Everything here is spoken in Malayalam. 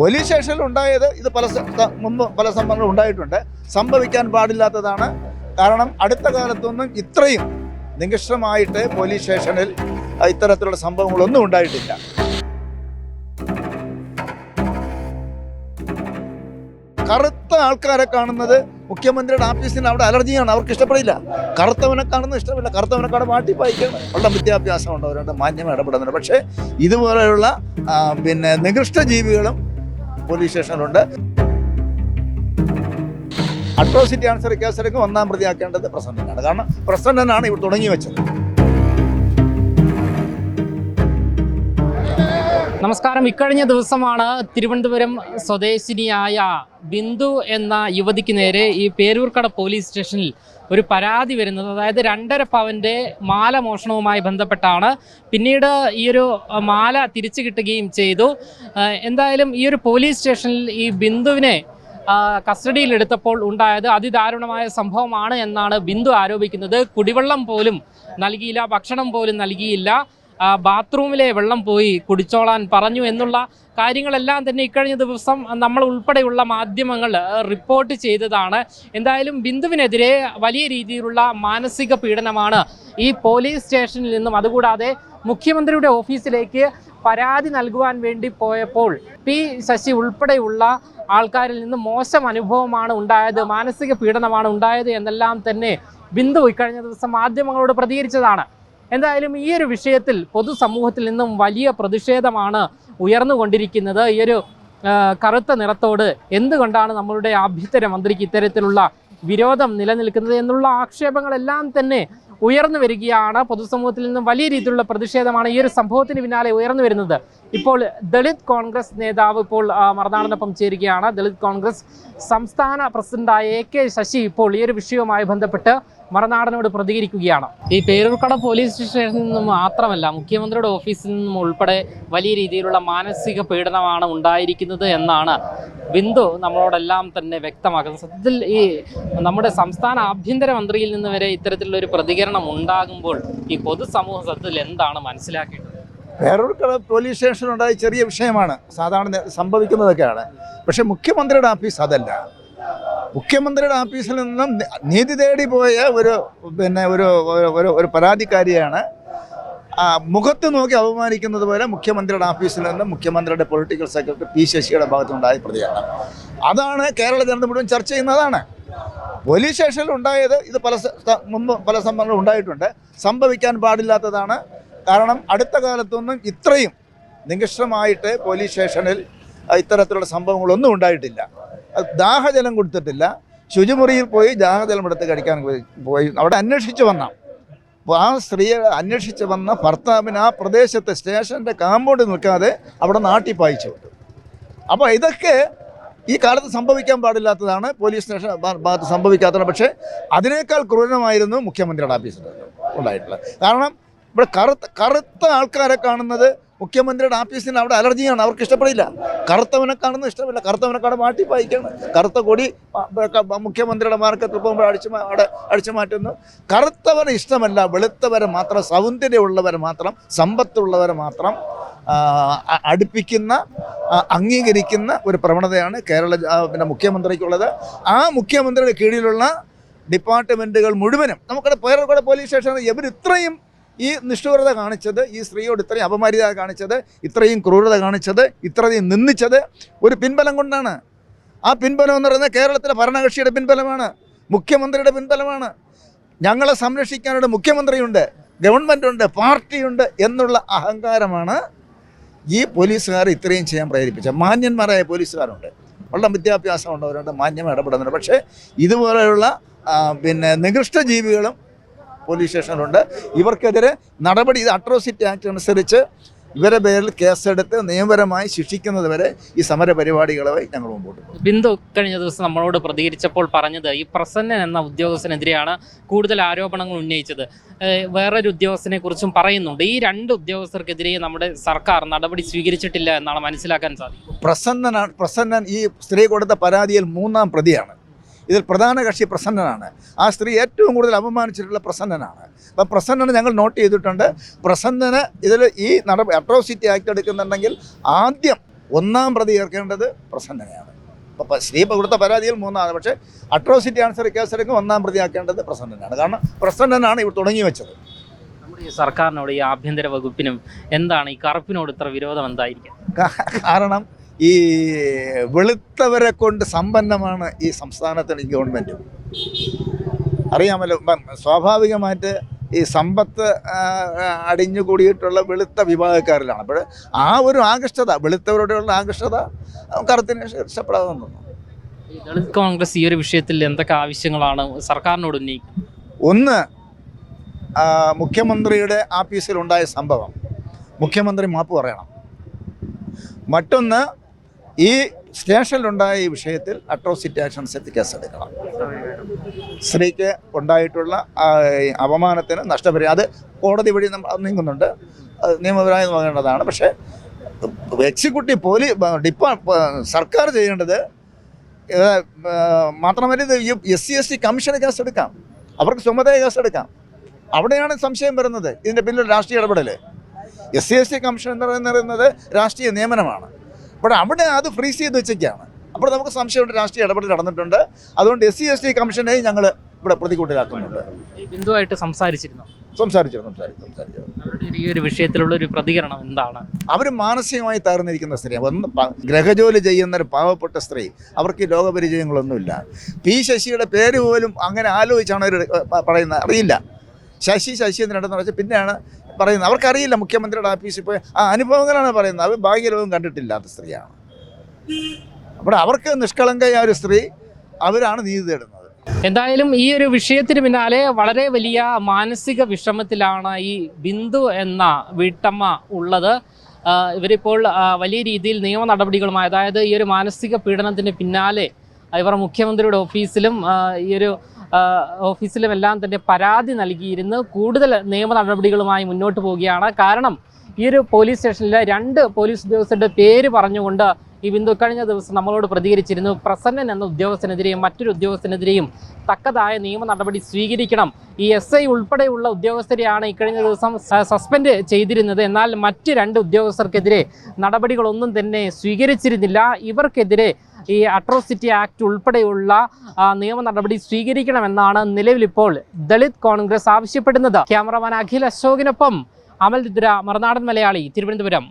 പോലീസ് സ്റ്റേഷനിൽ ഉണ്ടായത് ഇത് പല മുമ്പ് പല സംഭവങ്ങളും ഉണ്ടായിട്ടുണ്ട്. സംഭവിക്കാൻ പാടില്ലാത്തതാണ്. കാരണം അടുത്ത കാലത്തൊന്നും ഇത്രയും നികൃഷ്ടമായിട്ട് പോലീസ് സ്റ്റേഷനിൽ ഇത്തരത്തിലുള്ള സംഭവങ്ങളൊന്നും ഉണ്ടായിട്ടില്ല. കറുത്ത ആൾക്കാരെ കാണുന്നത് മുഖ്യമന്ത്രിയുടെ ഓഫീസിന് അവിടെ അലർജിയാണ്. അവർക്ക് ഇഷ്ടപ്പെടില്ല. കറുത്തവനെ കാണുന്നത് ഇഷ്ടമില്ല കറുത്തവനെ കാണാൻ മാറ്റി പായിക്കണം ഉള്ള വിദ്യാഭ്യാസം ഉണ്ടവരുണ്ട് മാന്യം ഇടപെടുന്നുണ്ട്. പക്ഷേ ഇതുപോലെയുള്ള പിന്നെ നികൃഷ്ട ജീവികളും പോലീസ് സ്റ്റേഷനിലുണ്ട് അട്രോസിറ്റി ആൻസർ കേസെടുക്കും. ഒന്നാം പ്രതിയാക്കേണ്ടത് പ്രസന്നനാണ്. കാരണം പ്രസന്നനാണ് ഇവർ തുടങ്ങി വെച്ചത്. നമസ്കാരം. ഇക്കഴിഞ്ഞ ദിവസമാണ് തിരുവനന്തപുരം സ്വദേശിനിയായ ബിന്ദു എന്ന യുവതിക്ക് നേരെ ഈ പേരൂർക്കട പോലീസ് സ്റ്റേഷനിൽ ഒരു പരാതി വരുന്നത്. അതായത് രണ്ടര പവന്റെ മാല മോഷണവുമായി ബന്ധപ്പെട്ടാണ്. പിന്നീട് ഈ ഒരു മാല തിരിച്ചു കിട്ടുകയും ചെയ്തു. എന്തായാലും ഈ ഒരു പോലീസ് സ്റ്റേഷനിൽ ഈ ബിന്ദുവിനെ കസ്റ്റഡിയിലെടുത്തപ്പോൾ ഉണ്ടായത് അതിദാരുണമായ സംഭവമാണ് എന്നാണ് ബിന്ദു ആരോപിക്കുന്നത്. കുടിവെള്ളം പോലും നൽകിയില്ല ഭക്ഷണം പോലും നൽകിയില്ല. ബാത്റൂമിലെ വെള്ളം പോയി കുടിച്ചോളാൻ പറഞ്ഞു എന്നുള്ള കാര്യങ്ങളെല്ലാം തന്നെ ഇക്കഴിഞ്ഞ ദിവസം നമ്മൾ ഉൾപ്പെടെയുള്ള മാധ്യമങ്ങൾ റിപ്പോർട്ട് ചെയ്തതാണ്. എന്തായാലും ബിന്ദുവിനെതിരെ വലിയ രീതിയിലുള്ള മാനസിക പീഡനമാണ് ഈ പോലീസ് സ്റ്റേഷനിൽ നിന്നും. അതുകൂടാതെ മുഖ്യമന്ത്രിയുടെ ഓഫീസിലേക്ക് പരാതി നൽകുവാൻ വേണ്ടി പോയപ്പോൾ പി ശശി ഉൾപ്പെടെയുള്ള ആൾക്കാരിൽ നിന്ന് മോശം അനുഭവമാണ് ഉണ്ടായത് മാനസിക പീഡനമാണ് ഉണ്ടായത് എന്നെല്ലാം തന്നെ ബിന്ദു ഇക്കഴിഞ്ഞ ദിവസം മാധ്യമങ്ങളോട് പ്രതികരിച്ചതാണ്. എന്തായാലും ഈ ഒരു വിഷയത്തിൽ പൊതുസമൂഹത്തിൽ നിന്നും വലിയ പ്രതിഷേധമാണ് ഉയർന്നുകൊണ്ടിരിക്കുന്നത്. ഈ ഒരു കറുത്ത നിറത്തോട് എന്തുകൊണ്ടാണ് നമ്മളുടെ ആഭ്യന്തര മന്ത്രിക്ക് ഇത്തരത്തിലുള്ള വിരോധം നിലനിൽക്കുന്നത് എന്നുള്ള ആക്ഷേപങ്ങളെല്ലാം തന്നെ ഉയർന്നു വരികയാണ്. പൊതുസമൂഹത്തിൽ നിന്നും വലിയ രീതിയിലുള്ള പ്രതിഷേധമാണ് ഈ ഒരു സംഭവത്തിന് പിന്നാലെ ഉയർന്നു വരുന്നത്. ഇപ്പോൾ ദളിത് കോൺഗ്രസ് നേതാവ് ഇപ്പോൾ മറുനാടിനൊപ്പം ചേരുകയാണ്. ദളിത് കോൺഗ്രസ് സംസ്ഥാന പ്രസിഡന്റായ എ കെ ശശി ഇപ്പോൾ ഈ ഒരു വിഷയവുമായി ബന്ധപ്പെട്ട് മറുനാടനോട് പ്രതികരിക്കുകയാണ്. ഈ പേരൂർക്കട പോലീസ് സ്റ്റേഷനിൽ നിന്നും മാത്രമല്ല മുഖ്യമന്ത്രിയുടെ ഓഫീസിൽ നിന്നും ഉൾപ്പെടെ വലിയ രീതിയിലുള്ള മാനസിക പീഡനമാണ് ഉണ്ടായിരിക്കുന്നത് എന്നാണ് ബിന്ദു നമ്മളോടെല്ലാം തന്നെ വ്യക്തമാക്കുന്നത്. സത്യത്തിൽ ഈ നമ്മുടെ സംസ്ഥാന ആഭ്യന്തര മന്ത്രിയിൽ നിന്ന് വരെ ഇത്തരത്തിലുള്ള ഒരു പ്രതികരണം ഉണ്ടാകുമ്പോൾ ഈ പൊതുസമൂഹ സത്യത്തിൽ എന്താണ് മനസ്സിലാക്കേണ്ടത്? പേരൂർക്കട പോലീസ് സ്റ്റേഷനുണ്ടായ ചെറിയ വിഷയമാണ്. സാധാരണ സംഭവിക്കുന്നതൊക്കെയാണ്. പക്ഷേ മുഖ്യമന്ത്രിയുടെ ഓഫീസ് അതല്ല. മുഖ്യമന്ത്രിയുടെ ഓഫീസിൽ നിന്നും നീതി തേടി പോയ ഒരു പിന്നെ ഒരു ഒരു- ഒരു പരാതിക്കാരിയാണ്. മുഖത്ത് നോക്കി അപമാനിക്കുന്നത് പോലെ മുഖ്യമന്ത്രിയുടെ ഓഫീസിൽ നിന്നും മുഖ്യമന്ത്രിയുടെ പൊളിറ്റിക്കൽ സെക്രട്ടറി പി ശശിയുടെ ഭാഗത്തുനിന്നുണ്ടായ പ്രതികരണം അതാണ് കേരള ജനത മുഴുവൻ ചർച്ച ചെയ്യുന്നതാണ്. പോലീസ് സ്റ്റേഷനിൽ ഉണ്ടായത് ഇത് പല മുമ്പ് പല സംഭവങ്ങളും ഉണ്ടായിട്ടുണ്ട്. സംഭവിക്കാൻ പാടില്ലാത്തതാണ്. കാരണം അടുത്ത കാലത്തൊന്നും ഇത്രയും നികൃഷ്ടമായിട്ട് പോലീസ് സ്റ്റേഷനിൽ ഇത്തരത്തിലുള്ള സംഭവങ്ങളൊന്നും ഉണ്ടായിട്ടില്ല. ദാഹജലം കൊടുത്തിട്ടില്ല. ശുചിമുറിയിൽ പോയി ദാഹജലം എടുത്ത് കഴിക്കാൻ പോയി- അവിടെ അന്വേഷിച്ച് വന്ന. അപ്പോൾ ആ സ്ത്രീയെ അന്വേഷിച്ച് വന്ന ഭർത്താവിന് ആ പ്രദേശത്തെ സ്റ്റേഷന്റെ കാമ്പൗണ്ട് നിൽക്കാതെ അവിടെ നാട്ടി പായിച്ചു. അപ്പോൾ ഇതൊക്കെ ഈ കാലത്ത് സംഭവിക്കാൻ പാടില്ലാത്തതാണ്. പോലീസ് സ്റ്റേഷൻ ഭാഗത്ത് സംഭവിക്കാത്തത് പക്ഷേ അതിനേക്കാൾ ക്രൂരമായിരുന്നു മുഖ്യമന്ത്രിയുടെ ഓഫീസിൽ ഉണ്ടായിട്ടുള്ളത്. കാരണം ഇവിടെ കറുത്ത കറുത്ത ആൾക്കാരെ കാണുന്നത് മുഖ്യമന്ത്രിയുടെ ആഫീസിന് അവിടെ അലർജിയാണ് അവർക്ക് ഇഷ്ടപ്പെടില്ല. കറുത്തവനെ കാണുന്ന ഇഷ്ടമില്ല. കറുത്തവനെ കാണാൻ മാറ്റി പായിക്കാണ്. കറുത്ത കൊടി മുഖ്യമന്ത്രിയുടെ മാർക്കത്തിൽ പോകുമ്പോൾ അടിച്ചു അവിടെ അടിച്ചു മാറ്റുന്നു. കറുത്തവന് ഇഷ്ടമല്ല വെളുത്തവരെ മാത്രം സൗന്ദര്യമുള്ളവരെ മാത്രം സമ്പത്തുള്ളവരെ മാത്രം അടുപ്പിക്കുന്ന അംഗീകരിക്കുന്ന ഒരു പ്രവണതയാണ് കേരള പിന്നെ മുഖ്യമന്ത്രിക്കുള്ളത്. ആ മുഖ്യമന്ത്രിയുടെ കീഴിലുള്ള ഡിപ്പാർട്ട്മെന്റുകൾ മുഴുവനും നമുക്കിവിടെ പേരൂർക്കട പോലീസ് സ്റ്റേഷനിൽ ഇവർ ഇത്രയും ഈ നിഷ്ഠൂരത കാണിച്ചത് ഈ സ്ത്രീയോട് ഇത്രയും അപമര്യാദ കാണിച്ചത് ഇത്രയും ക്രൂരത കാണിച്ചത് ഇത്രയും നിന്ദിച്ചത് ഒരു പിൻബലം കൊണ്ടാണ്. ആ പിൻബലം എന്ന് പറയുന്നത് കേരളത്തിലെ ഭരണകക്ഷിയുടെ പിൻബലമാണ് മുഖ്യമന്ത്രിയുടെ പിൻബലമാണ്. ഞങ്ങളെ സംരക്ഷിക്കാനുള്ള മുഖ്യമന്ത്രിയുണ്ട് ഗവൺമെന്റുണ്ട് പാർട്ടിയുണ്ട് എന്നുള്ള അഹങ്കാരമാണ് ഈ പോലീസുകാർ ഇത്രയും ചെയ്യാൻ പ്രേരിപ്പിച്ചത്. മാന്യന്മാരായ പോലീസുകാരുണ്ട്. വളരെ വിദ്യാഭ്യാസം ഉള്ളവരുണ്ട് മാന്യം ഇടപെടുന്നുണ്ട്. പക്ഷേ ഇതുപോലെയുള്ള പിന്നെ നികൃഷ്ട ജീവികളും പോലീസ് സ്റ്റേഷനിലുണ്ട് ഇവർക്കെതിരെ നടപടി ഇത് അട്രോസിറ്റി ആക്ട് അനുസരിച്ച് ഇവരെ പേരിൽ കേസെടുത്ത് നിയമപരമായി ശിക്ഷിക്കുന്നത് വരെ ഈ സമര പരിപാടികളുമായി ഞങ്ങൾ മുമ്പോട്ട് പോകും. ബിന്ദു കഴിഞ്ഞ ദിവസം നമ്മളോട് പ്രതികരിച്ചപ്പോൾ പറഞ്ഞത് ഈ പ്രസന്നൻ എന്ന ഉദ്യോഗസ്ഥനെതിരെയാണ് കൂടുതൽ ആരോപണങ്ങൾ ഉന്നയിച്ചത്. വേറൊരു ഉദ്യോഗസ്ഥനെ കുറിച്ചും പറയുന്നുണ്ട്. ഈ രണ്ട് ഉദ്യോഗസ്ഥർക്കെതിരെ നമ്മുടെ സർക്കാർ നടപടി സ്വീകരിച്ചിട്ടില്ല എന്നാണ് മനസ്സിലാക്കാൻ സാധിക്കും പ്രസന്നനാണ് പ്രസന്നൻ ഈ സ്ത്രീ കൊടുത്ത പരാതിയിൽ മൂന്നാം പ്രതിയാണ്. ഇതിൽ പ്രധാന കക്ഷി പ്രസന്നനാണ്. ആ സ്ത്രീ ഏറ്റവും കൂടുതൽ അപമാനിച്ചിട്ടുള്ള പ്രസന്നനാണ്. അപ്പം പ്രസന്നനെ ഞങ്ങൾ നോട്ട് ചെയ്തിട്ടുണ്ട്. പ്രസന്നന് ഇതിൽ ഈ നടപടി അട്രോസിറ്റി ആക്ട് എടുക്കുന്നുണ്ടെങ്കിൽ ആദ്യം ഒന്നാം പ്രതി ഏർക്കേണ്ടത് പ്രസന്നനെയാണ്. അപ്പം സ്ത്രീ കൊടുത്ത പരാതിയിൽ മൂന്നാമത് പക്ഷേ അട്രോസിറ്റി ആൻസർ കേസ് കേസെടുക്കും ഒന്നാം പ്രതി ആക്കേണ്ടത് പ്രസന്നനാണ്. കാരണം പ്രസന്നനാണ് ഇവർ തുടങ്ങി വെച്ചത്. നമ്മുടെ ഈ സർക്കാരിനോട് ഈ ആഭ്യന്തര വകുപ്പിനും എന്താണ് ഈ കറുപ്പിനോട് ഇത്ര വിരോധം എന്തായിരിക്കും? കാരണം ഈ വെളുത്തവരെ കൊണ്ട് സമ്പന്നമാണ് ഈ സംസ്ഥാനത്തിന് ഈ ഗവൺമെന്റ് അറിയാമല്ലോ സ്വാഭാവികമായിട്ട് ഈ സമ്പത്ത് ആ, ആ, അടിഞ്ഞു കൂടിയിട്ടുള്ള വെളുത്ത വിഭാഗക്കാരിലാണ്. അപ്പോൾ ആ ഒരു ആകൃഷ്ടത വെളുത്തവരോടുള്ള ആകൃഷ്ടത കറുത്തിന് ഇഷ്ടപ്പെടാതെ ദളിത് കോൺഗ്രസ് ഈ ഒരു വിഷയത്തിൽ എന്തൊക്കെ ആവശ്യങ്ങളാണ് സർക്കാരിനോട് ഉന്നയിക്കുന്നത്? ഒന്ന് മുഖ്യമന്ത്രിയുടെ ആഫീസിലുണ്ടായ സംഭവം. മുഖ്യമന്ത്രി മാപ്പ് പറയണം. മറ്റൊന്ന് ഈ സ്റ്റേഷനിലുണ്ടായ ഈ വിഷയത്തിൽ അട്രോസിറ്റി ആക്ഷൻസ് കേസെടുക്കണം സ്ത്രീക്ക് ഉണ്ടായിട്ടുള്ള അപമാനത്തിന് നഷ്ടപരിഹാരം അത് കോടതി വഴി നമ്മൾ നീങ്ങുന്നുണ്ട്. നിയമപരമായി നോക്കേണ്ടതാണ് പക്ഷേ എക്സിക്യൂട്ടീവ് പോലീസ് ഡിപ്പാ സർക്കാർ ചെയ്യേണ്ടത് മാത്രമല്ല ഇത് എസ് സി എസ് ടി കമ്മീഷന് കേസ് എടുക്കാം. അവർക്ക് സ്വമതയ കേസ് എടുക്കാം. അവിടെയാണ് സംശയം വരുന്നത്. ഇതിന്റെ പിന്നിൽ രാഷ്ട്രീയ ഇടപെടൽ S C S T commission എന്ന് പറയുന്നത് രാഷ്ട്രീയ നിയമനമാണ്. അപ്പോൾ അവിടെ അത് ഫ്രീസ് ചെയ്ത് വെച്ചേക്കാണ്. അപ്പോൾ നമുക്ക് സംശയമുണ്ട് രാഷ്ട്രീയ ഇടപെടൽ നടന്നിട്ടുണ്ട്. അതുകൊണ്ട് എസ് സി എസ് ടി കമ്മീഷനെയും ഞങ്ങൾ ഇവിടെ പ്രതികൂട്ടിലാക്കുന്നുണ്ട്. ബിന്ദുവായിട്ട് സംസാരിച്ചിരുന്നു? സംസാരിച്ചു സംസാരിച്ചു സംസാരിച്ചു. ഈ ഒരു വിഷയത്തിലുള്ള ഒരു പ്രതികരണം എന്താണ്? അവർ മാനസികമായി തകർന്നിരിക്കുന്ന സ്ത്രീ ഒന്ന് ഗ്രഹജോലി ചെയ്യുന്ന ഒരു പാവപ്പെട്ട സ്ത്രീ. അവർക്ക് ലോകപരിചയങ്ങളൊന്നുമില്ല പി ശശിയുടെ പേര് പോലും അങ്ങനെ ആലോചിച്ചാണ് അവർ പറയുന്നത്. അറിയില്ല. ശശി ശശി എന്ന് രണ്ടെന്ന് വെച്ചാൽ പിന്നെയാണ് പറയുന്നത്. അവർക്കറിയില്ല മുഖ്യമന്ത്രിയുടെ ഓഫീസിൽ പോയി ആ അനുഭവങ്ങളാണ് പറയുന്നത്. അവർ ഭാഗ്യലോകം കണ്ടിട്ടില്ലാത്ത സ്ത്രീയാണ്. അപ്പോൾ അവർക്ക് നിഷ്കളങ്കയായ ഒരു സ്ത്രീ അവരാണ് നീതി തേടുന്നത്. എന്തായാലും ഈ ഒരു വിഷയത്തിന് പിന്നാലെ വളരെ വലിയ മാനസിക വിഷമത്തിലാണ് ഈ ബിന്ദു എന്ന വീട്ടമ്മ ഉള്ളത്. ഇവരിപ്പോൾ വലിയ രീതിയിൽ നിയമ നടപടികളുമായി അതായത് ഈ ഒരു മാനസിക പീഡനത്തിന് പിന്നാലെ ഇവർ മുഖ്യമന്ത്രിയുടെ ഓഫീസിലും ഈ ഒരു ഓഫീസിലും എല്ലാം തന്നെ പരാതി നൽകിയിരുന്ന് കൂടുതൽ നിയമ നടപടികളുമായി മുന്നോട്ട് പോവുകയാണ്. കാരണം ഈ ഒരു പോലീസ് സ്റ്റേഷനിലെ രണ്ട് പോലീസ് ഉദ്യോഗസ്ഥരുടെ പേര് പറഞ്ഞുകൊണ്ട് ഈ ബിന്ദു കഴിഞ്ഞ ദിവസം നമ്മളോട് പ്രതികരിച്ചിരുന്നു. പ്രസന്നൻ എന്ന ഉദ്യോഗസ്ഥനെതിരെയും മറ്റൊരു ഉദ്യോഗസ്ഥനെതിരെയും തക്കതായ നിയമ നടപടി സ്വീകരിക്കണം. ഈ എസ് ഐ ഉൾപ്പെടെയുള്ള ഉദ്യോഗസ്ഥരെയാണ് ഇക്കഴിഞ്ഞ ദിവസം സസ്പെൻഡ് ചെയ്തിരുന്നത്. എന്നാൽ മറ്റ് രണ്ട് ഉദ്യോഗസ്ഥർക്കെതിരെ നടപടികളൊന്നും തന്നെ സ്വീകരിച്ചിരുന്നില്ല. ഇവർക്കെതിരെ ഈ അട്രോസിറ്റി ആക്ട് ഉൾപ്പെടെയുള്ള നിയമ നടപടി സ്വീകരിക്കണമെന്നാണ് നിലവിലിപ്പോൾ ദളിത് കോൺഗ്രസ് ആവശ്യപ്പെടുന്നത്. ക്യാമറമാൻ അഖിൽ അശോകിനൊപ്പം അമൽ രുദ്ര മറുനാടൻ മലയാളി തിരുവനന്തപുരം.